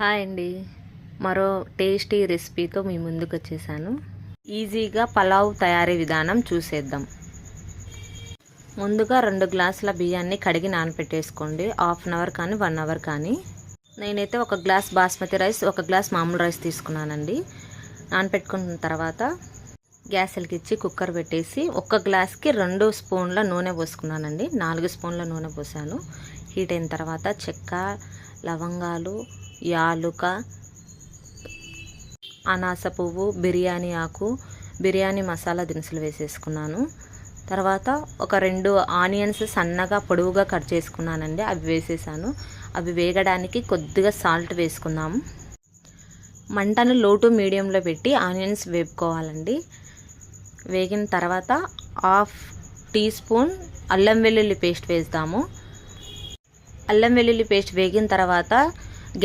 Hi అండి. మరో tasty రెసిపీతో మీ ముందుకు వచ్చేసాను ఈజీగా పలావ్ తయారీ విధానం చూసేద్దాం. ముందుగా రెండు గ్లాసుల బియ్యాన్ని కడిగి నానపెట్టేసుకోండి. హాఫ్ అన్ అవర్ కానీ వన్ అవర్ కానీ. నేనైతే ఒక గ్లాస్ బాస్మతి రైస్ ఒక గ్లాస్ మామూలు రైస్ తీసుకున్నానండి. నానపెట్టుకున్న తర్వాత గ్యాస్ ఎలికిచ్చి కుక్కర్ పెట్టేసి ఒక్క గ్లాస్కి రెండు స్పూన్ల నూనె పోసుకున్నానండి. నాలుగు స్పూన్ల నూనె పోసాను. హీట్ అయిన తర్వాత చెక్క లవంగాలు యాలుక అనాస పువ్వు బిర్యానీ ఆకు బిర్యానీ మసాలా దినుసులు వేసేసుకున్నాను. తర్వాత ఒక రెండు ఆనియన్స్ సన్నగా పొడవుగా కట్ చేసుకున్నానండి. అవి వేసేసాను. అవి వేగడానికి కొద్దిగా సాల్ట్ వేసుకున్నాము మంటను లో టు మీడియంలో పెట్టి ఆనియన్స్ వేపుకోవాలండి. వేగిన తర్వాత హాఫ్ టీ స్పూన్ అల్లం వెల్లుల్లి పేస్ట్ వేస్తాము. అల్లం వెల్లుల్లి పేస్ట్ వేగిన తర్వాత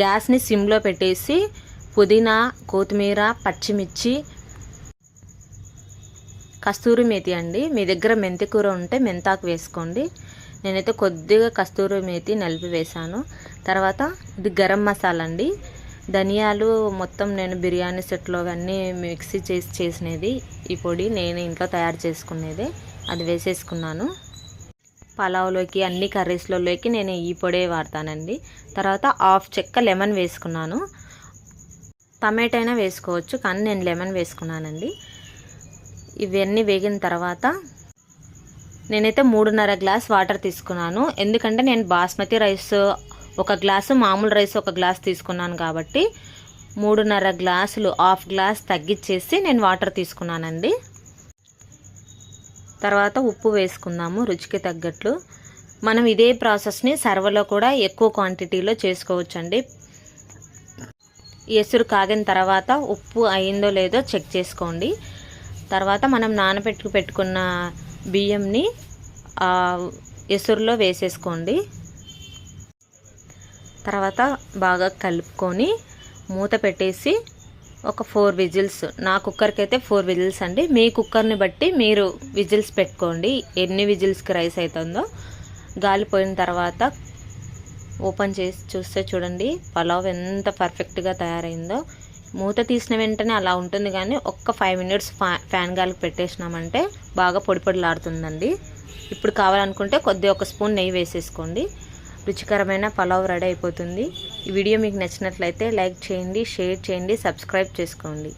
గ్యాస్ని సిమ్లో పెట్టేసి పుదీనా కొత్తిమీర పచ్చిమిర్చి కస్తూరి మేతి అండి. మీ దగ్గర మెంతి కూర ఉంటే మెంతాకు వేసుకోండి. నేనైతే కొద్దిగా కస్తూరి మేతి నలిపి వేశాను. తర్వాత ఇది గరం మసాలా అండి. ధనియాలు మొత్తం నేను బిర్యానీ సెట్లో అన్నీ మిక్సీ చేసి చేసినది. ఈ పొడి నేను ఇంట్లో తయారు చేసుకునేది. అది వేసేసుకున్నాను. పలావ్లోకి అన్ని కర్రీస్లలోకి నేను ఈ పొడే వాడతానండి. తర్వాత హాఫ్ చెక్క లెమన్ వేసుకున్నాను. టమాటా అయినా వేసుకోవచ్చు కానీ నేను లెమన్ వేసుకున్నానండి. ఇవన్నీ వేగిన తర్వాత నేనైతే మూడున్నర గ్లాస్ వాటర్ తీసుకున్నాను. ఎందుకంటే నేను బాస్మతి రైస్ ఒక గ్లాసు మామూలు రైస్ ఒక గ్లాస్ తీసుకున్నాను కాబట్టి మూడున్నర గ్లాసులు హాఫ్ గ్లాస్ తగ్గించేసి నేను వాటర్ తీసుకున్నానండి. తర్వాత ఉప్పు వేసుకుందాము రుచికి తగ్గట్లు. మనం ఇదే ప్రాసెస్ని సర్వలో కూడా ఎక్కువ క్వాంటిటీలో చేసుకోవచ్చండి. ఎసురు కాగిన తర్వాత ఉప్పు అయిందో లేదో చెక్ చేసుకోండి. తర్వాత మనం నానబెట్టుకు పెట్టుకున్న బియ్యంని ఎసురులో వేసేసుకోండి. తర్వాత బాగా కలుపుకొని మూత పెట్టేసి ఒక ఫోర్ విజిల్స్. నా కుక్కర్కి అయితే ఫోర్ విజిల్స్ అండి. మీ కుక్కర్ని బట్టి మీరు విజిల్స్ పెట్టుకోండి. ఎన్ని విజిల్స్కి రైస్ అవుతుందో గాలి పోయిన తర్వాత ఓపెన్ చేసి చూస్తే చూడండి. పలావ్ ఎంత పర్ఫెక్ట్గా తయారైందో. మూత తీసిన వెంటనే అలా ఉంటుంది కానీ ఒక్క ఫైవ్ మినిట్స్ ఫ్యా ఫ్యాన్ గాలికి పెట్టేసినామంటే బాగా పొడి పొడిలాడుతుందండి. ఇప్పుడు కావాలనుకుంటే కొద్దిగా ఒక స్పూన్ నెయ్యి వేసేసుకోండి. రుచికరమైన పలావ్ రెడీ అయిపోతుంది. ఈ వీడియో మీకు నచ్చినట్లయితే లైక్ చేయండి షేర్ చేయండి సబ్స్క్రైబ్ చేసుకోండి.